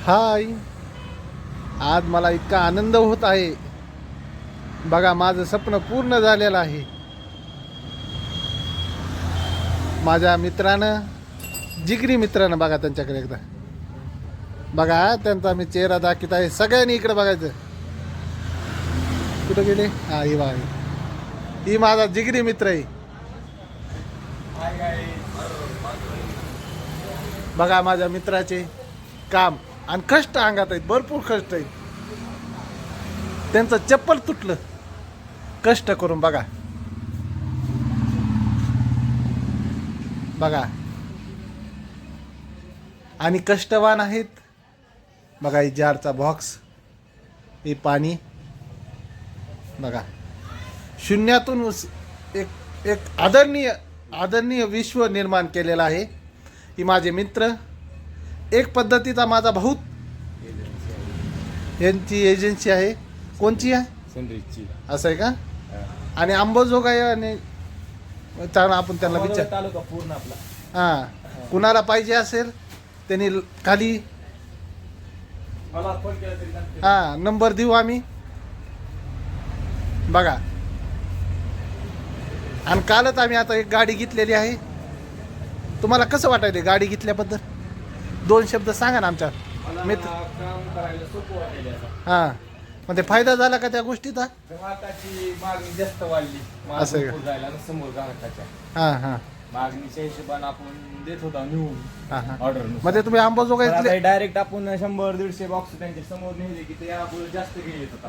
हाय. आज मला इतका आनंद होत आहे. बघा माझं स्वप्न पूर्ण झालेलं आहे. माझ्या मित्रानं जिगरी मित्रानं बघा त्यांच्याकडे एकदा. बघा त्यांचा मी चेहरा दाखवत आहे. सगळ्यांनी इकडे बघायचं. कुठं गेले? हा ही बघा. ही माझा जिगरी मित्र आहे. बघा माझ्या मित्राचे काम. आणि कष्ट अंगात आहेत भरपूर कष्ट आहेत. त्यांचं चप्पल तुटलं. कष्ट करून बघा. बघा. आणि कष्टवान आहेत. बघा ही जारचा बॉक्स हे पाणी. बघा. शून्यातून एक एक आदरणीय आदरणीय विश्व निर्माण केलेलं आहे. ही माझे मित्र एक पद्धतीचा माझा भाऊ यांची एजन्सी आहे. कोणची आहे? सनरीजची असं आहे का? आणि अंबाजोगाई आणि चांगला आपण त्यांना विचार तालुका पूर्ण आपला. हां. कुणाला पाहिजे असेल त्यांनी ल- खाली मला फोन केला तरी चालतंय. हां नंबर देऊ आम्ही. बघा. आणि कालच आम्ही आता एक गाडी घेतलेली आहे. तुम्हाला कसं वाटायले गाडी घेतल्याबद्दल? दोन शब्द सांगा ना आमच्या मित्र. हां. म्हणजे फायदा झाला का त्या गोष्टीचा मागणी जास्त वाढली. असं आहे का? भरपूर जायला आणि समोर ग्राहकाच्या हां हां. मागणीच्या हिशोबाने आपण देत होता हां हां. ऑर्डर म्हणजे तुम्ही अंबाजोगाईतले डायरेक्ट आपण शंभर दीडशे बॉक्स त्यांच्यासमोर नेले की ते आपण जास्त येत होता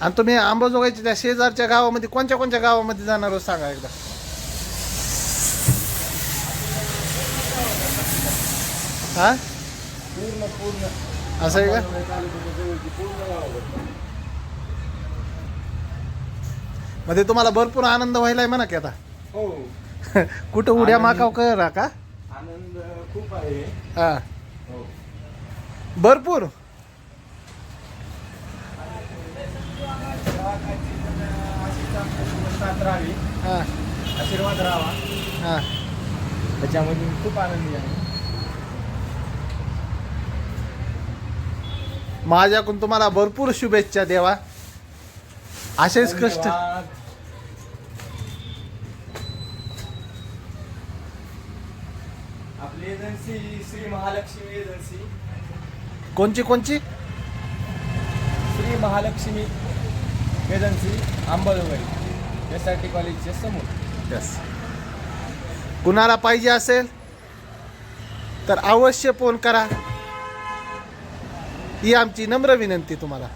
आणि तुम्ही अंबाजोगाईच्या त्या शेजारच्या गावामध्ये कोणत्या कोणत्या गावामध्ये जाणार आहोत सांगा एकदा. हा? पूर्ण पूर्ण. असं आहे का? म्हणजे तुम्हाला भरपूर आनंद व्हायलाय म्हणा की आता. हो. कुठं उड्या माकाव करा का? आनंद खूप आहे. हा. हो. भरपूर. राहावी हा. आशीर्वाद राहावा हा. त्याच्यामध्ये खूप आनंदी आहे. माझ्याकडून तुम्हाला भरपूर शुभेच्छा देवा. असेच कष्ट. आपली एजन्सी श्री महालक्ष्मी एजन्सी. कोणची कोणची? Shri Mahalakshmi agency Ambajogai S R T कॉलेजच्या समोर. यस कुणाला पाहिजे असेल तर अवश्य फोन करा. ही आमची नम्र विनंती तुम्हाला.